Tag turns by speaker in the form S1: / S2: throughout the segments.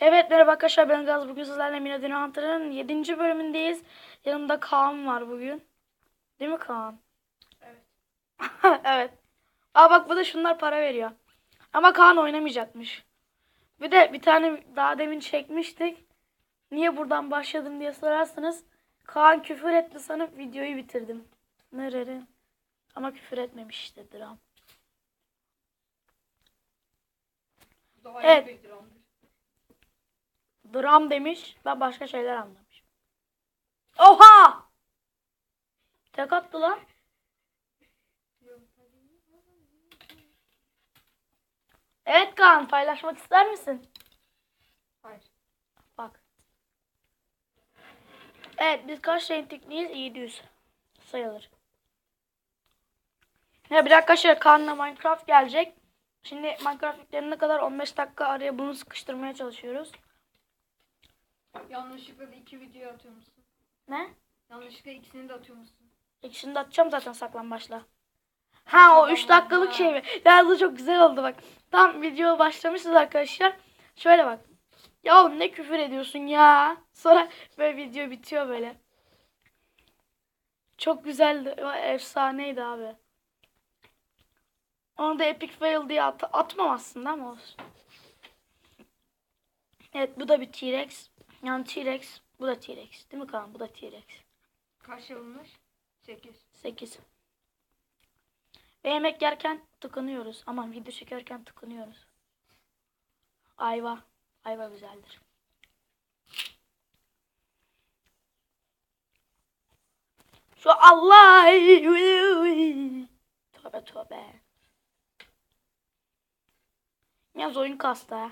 S1: Evet merhaba arkadaşlar ben Gaz bugün sizlerle Mina Dino Hunter'ın 7. bölümündeyiz. Yanımda Kaan var bugün. Değil mi Kaan?
S2: Evet.
S1: evet. Aa bak bu da şunlar para veriyor. Ama Kaan oynamayacakmış. Bir de bir tane daha demin çekmiştik. Niye buradan başladım diye sorarsanız Kaan küfür etti sanıp videoyu bitirdim. Nerede? Ama küfür etmemiş işte dram.
S2: Daha
S1: Evet. Dram demiş. Ben başka şeyler anlamışım. Oha! Tek attı lan. Evet Kaan paylaşmak ister misin?
S2: Hayır.
S1: Bak. Evet biz kaç renklikliyiz? 700 sayılır. Ya bir arkadaşlar Kaan'la Minecraft gelecek. Şimdi Minecraft yüklenene kadar 15 dakika araya bunu sıkıştırmaya çalışıyoruz.
S2: Yanlışlıkla da iki video atıyor musun?
S1: Ne?
S2: Yanlışlıkla ikisini de atıyor musun?
S1: İkisini de atacağım zaten saklan başla. Ha o 3
S2: Tamam,
S1: dakikalık şey mi? Ya bu çok güzel oldu bak. Tam video başlamışız arkadaşlar. Şöyle bak. Ya ne küfür ediyorsun ya. Sonra böyle video bitiyor böyle. Çok güzeldi. Efsaneydi abi. Onu da epic fail diye at atmam aslında ama olsun. Evet bu da bir T-Rex. Yani T-Rex. Bu da T-Rex. Değil mi Kaan? Bu da T-Rex.
S2: Kaç alınmış? 8.
S1: 8. Ve yemek yerken tıkınıyoruz. Aman video çekerken tıkınıyoruz. Ayva. Ayva güzeldir. Şu Allah. Tövbe tövbe. Yalnız oyun kastı ha.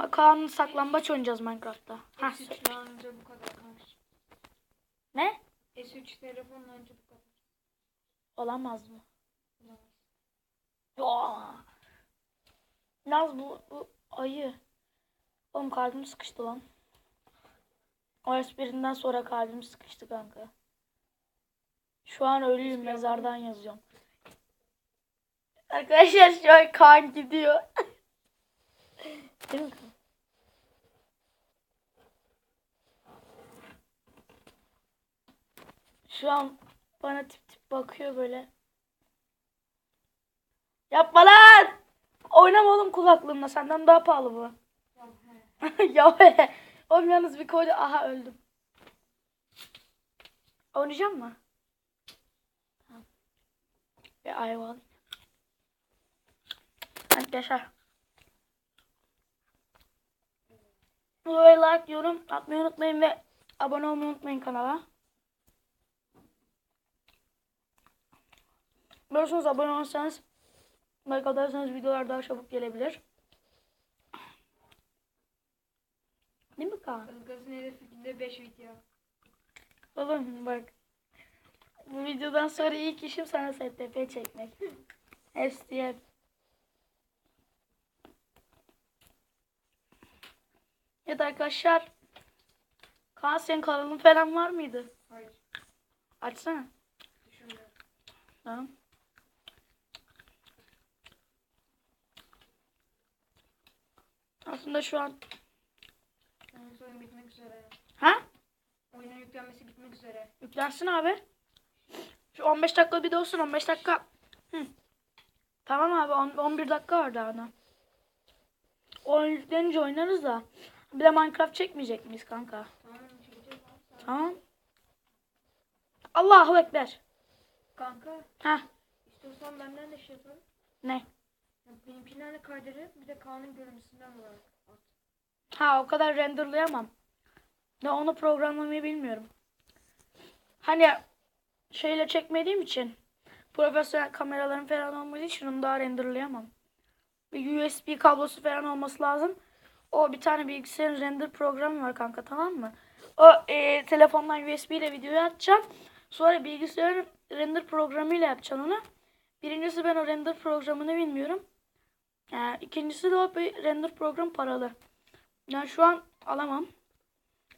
S1: Ama Kaan'ın saklambaç oynayacağız Minecraft'ta. Ha,
S2: S3 anca bu kadar
S1: ne?
S2: S3 telefonla anca bu kadar.
S1: Olamaz mı?
S2: Olamaz.
S1: Naz bu, bu ayı. Oğlum kalbim sıkıştı lan. O esprinden sonra kalbim sıkıştı kanka. Şu an ölüyüm mezardan yazıyorum. Arkadaşlar şu an kan gidiyor. Değil mi kan? Şu an bana tip tip bakıyor böyle. Yapma lan! Oynama oğlum kulaklığımla. Senden daha pahalı bu.
S2: Ya
S1: be. Oğlum yalnız bir koydu. Aha öldüm. Oynayacak mı? Tamam. Bir ayva alayım. Arkadaşlar. Videoyu like, yorum atmayı unutmayın ve abone olmayı unutmayın kanala. Biliyorsunuz abone olursanız like atarsanız videolar daha çabuk gelebilir. Değil mi Kaan?
S2: Ilgaz'ın hedefi günde 5 video.
S1: Oğlum bak. Bu videodan sonra ilk işim sana STP çekmek. Hepsi hep. Evet arkadaşlar. Kaan senin kanalın falan var mıydı?
S2: Hayır.
S1: Açsana.
S2: Düşünmüyorum.
S1: Tamam. Aslında şu an
S2: oyun bitmek üzere.
S1: ha?
S2: Oyunun yüklenmesi bitmek üzere.
S1: Yüklensin abi. Şu 15 dakika bir de olsun 15 dakika. Hı. Tamam abi on- 11 dakika var daha ona. Oyun yüklenince oynarız da. Bir de Minecraft çekmeyecek miyiz kanka?
S2: Tamam
S1: Tamam. Allahu Ekber.
S2: Kanka
S1: Ha
S2: istiyorsan benden de şey yapalım.
S1: ne?
S2: De kaydırıp bir de Kaan'ın görüntüsünden olarak at.
S1: Ha o kadar renderlayamam. Ne onu programlamayı bilmiyorum. Hani şeyle çekmediğim için profesyonel kameraların falan olmadığı için onu daha renderlayamam. Bir USB kablosu falan olması lazım. O bir tane bilgisayarın render programı var kanka tamam mı? O e, telefondan USB ile videoyu atacağım. Sonra bilgisayarın render programıyla yapacaksın onu. Birincisi ben o render programını bilmiyorum. Yani ikincisi de o bir render program paralı. Yani şu an alamam.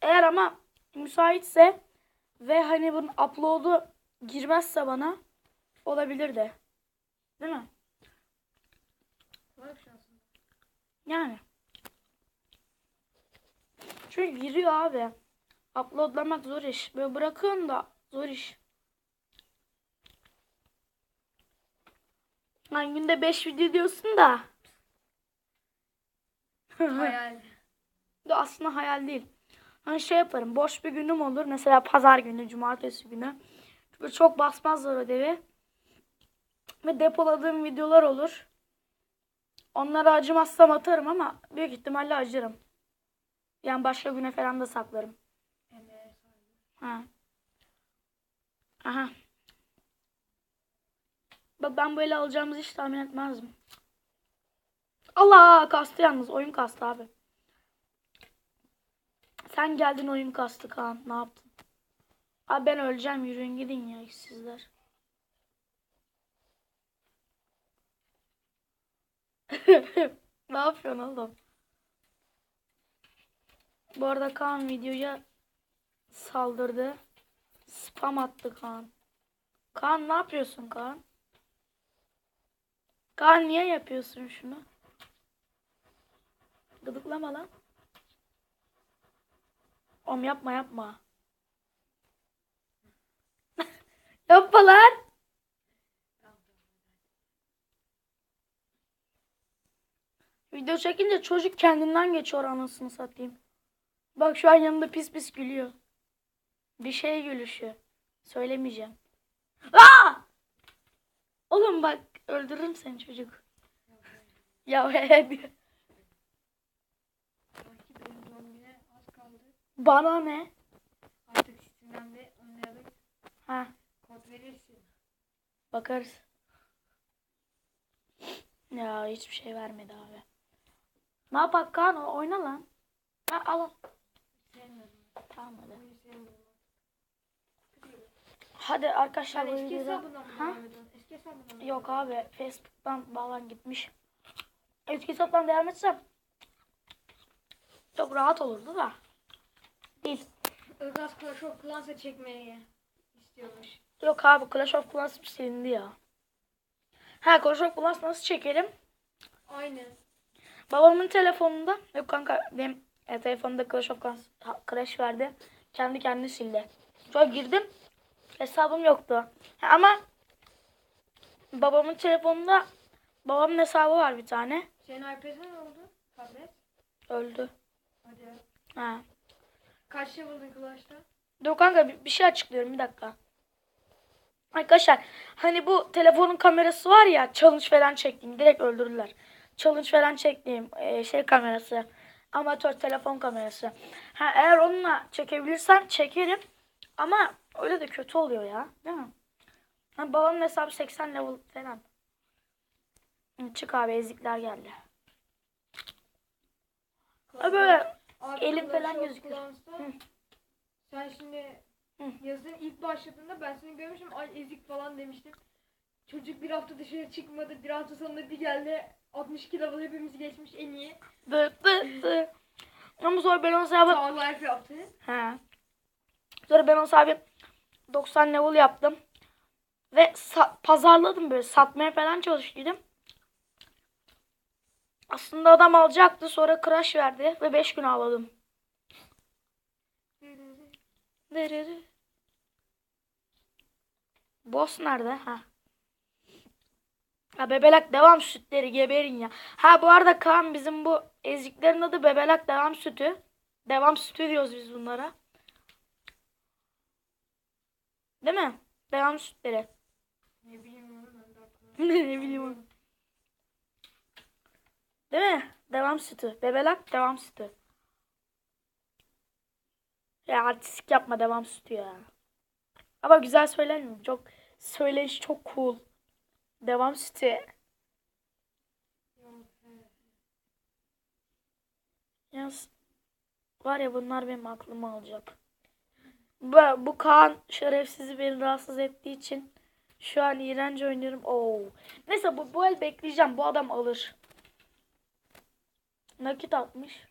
S1: Eğer ama müsaitse ve hani bunun upload'u girmezse bana olabilir de. Değil mi? Yani. Çünkü giriyor abi. Uploadlamak zor iş. Böyle bırakıyorsun da zor iş. Lan günde 5 video diyorsun da.
S2: Hayal.
S1: De aslında hayal değil. Hani şey yaparım. Boş bir günüm olur. Mesela pazar günü, cumartesi günü. Böyle çok basmazlar ödevi. Ve depoladığım videolar olur. Onları acımazsam atarım ama büyük ihtimalle acırım. Yani başka güne falan da saklarım. Ha. Aha. Bak ben böyle alacağımızı hiç tahmin etmezdim. Allah kastı yalnız. Oyun kastı abi. Sen geldin oyun kastı Kaan. Ne yaptın? Abi ben öleceğim. Yürüyün gidin ya sizler. ne yapıyorsun oğlum? Bu arada Kaan videoya saldırdı. Spam attı Kaan. Kaan ne yapıyorsun Kaan? Kaan niye yapıyorsun şunu? Gıdıklama lan. Oğlum yapma yapma. yapma lan. Video çekince çocuk kendinden geçiyor anasını satayım. Bak şu an yanımda pis pis gülüyor. Bir şey gülüşü. Söylemeyeceğim. Aa! Oğlum bak öldürürüm seni çocuk. Ya he. Bana ne?
S2: Artık sistemden de oynayalım.
S1: Ha
S2: Kod verirsin.
S1: bakarız. Ya hiçbir şey vermedi abi. Ne yapak Kaan oyna lan. Ha, al. Tamam hadi. Hadi arkadaşlar
S2: eski hesabından
S1: Ha?
S2: Eski hesabından?
S1: Yok abi Facebook'tan bağlan gitmiş. Eski hesaptan devam etsem çok rahat olurdu da. Değil.
S2: Ilgaz Clash of Clans'a çekmeyi istiyormuş.
S1: Yok abi Clash of Clans silindi ya. Ha Clash of Clans nasıl çekelim?
S2: Aynen.
S1: Babamın telefonunda yok kanka benim e, telefonumda Clash of Clans ha, Clash verdi. Kendi kendini sildi. Sonra girdim. Hesabım yoktu. Ha, ama babamın telefonunda babamın hesabı var bir tane.
S2: Senin iPad'in ne oldu? Tablet.
S1: Öldü.
S2: Hadi.
S1: Ha.
S2: Kaç level'dın Clash'ta?
S1: Dur kanka bir, bir şey açıklıyorum bir dakika. Arkadaşlar hani bu telefonun kamerası var ya challenge falan çektiğim direkt öldürürler. Challenge falan çektiğim e, şey kamerası. Amatör telefon kamerası. Ha, eğer onunla çekebilirsem çekerim. Ama öyle de kötü oluyor ya. Değil mi? Ha, babamın hesabı 80 level falan. Çık abi ezikler geldi. Böyle elim falan Hı.
S2: Sen şimdi
S1: Hı.
S2: yazın ilk başladığında ben seni görmüşüm ay ezik falan demiştim. Çocuk bir hafta dışarı çıkmadı. Bir hafta sonunda bir geldi. 62 level hepimiz geçmiş en iyi.
S1: dı dı. Ama sonra ben o hesabı
S2: Sağ life yaptı.
S1: He. Sonra ben o sahibi 90 level yaptım. Ve pazarladım böyle satmaya falan çalıştıydım. Aslında adam alacaktı sonra crash verdi ve 5 gün ağladım. Boss nerede? Ha. Ha bebelak devam sütleri geberin ya. Ha bu arada Kaan bizim bu eziklerin adı bebelak devam sütü. Devam sütü diyoruz biz bunlara. Değil mi? Devam sütleri.
S2: Ne bileyim
S1: ne bileyim. Değil mi? Devam sütü. Bebelak devam sütü. Ya artistik yapma devam sütü ya. Ama güzel söylemiyorum. Çok söyleyiş çok cool. Devam sütü. Yalnız var ya bunlar benim aklımı alacak. Bu, bu Kaan şerefsizi beni rahatsız ettiği için şu an iğrenç oynuyorum. Oo. Neyse bu, bu el bekleyeceğim. Bu adam alır. Nakit atmış.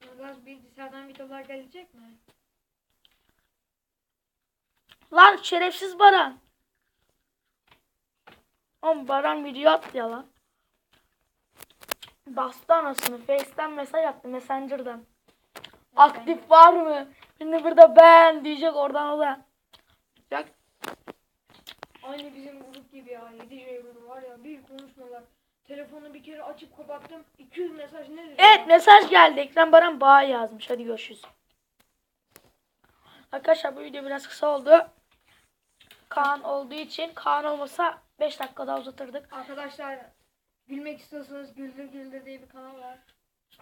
S2: Ilgaz bilgisayardan videolar gelecek mi?
S1: Lan şerefsiz Baran. Oğlum Baran video attı ya lan. Bastı anasını. Face'ten mesaj attı. Messenger'dan. Aktif var mı? Şimdi burada ben diyecek oradan o da.
S2: Aynı bizim grup gibi ya. 7 grubu var ya. Bir konuşmalar. Telefonu bir kere açıp kapattım. 200 mesaj nedir?
S1: Evet
S2: ya?
S1: mesaj geldi. Ekran Baran bağ yazmış. Hadi görüşürüz. Arkadaşlar bu video biraz kısa oldu. Kaan olduğu için Kaan olmasa 5 dakika daha uzatırdık.
S2: Arkadaşlar gülmek istiyorsanız Güldür Güldür diye bir kanal var.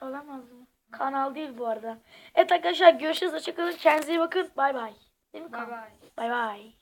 S1: Olamaz mı? Kanal değil bu arada. Evet arkadaşlar görüşürüz. Hoşçakalın. Kendinize iyi bakın. Bay bay. Değil mi
S2: Bay
S1: Kaan?
S2: bay.
S1: Bay bay.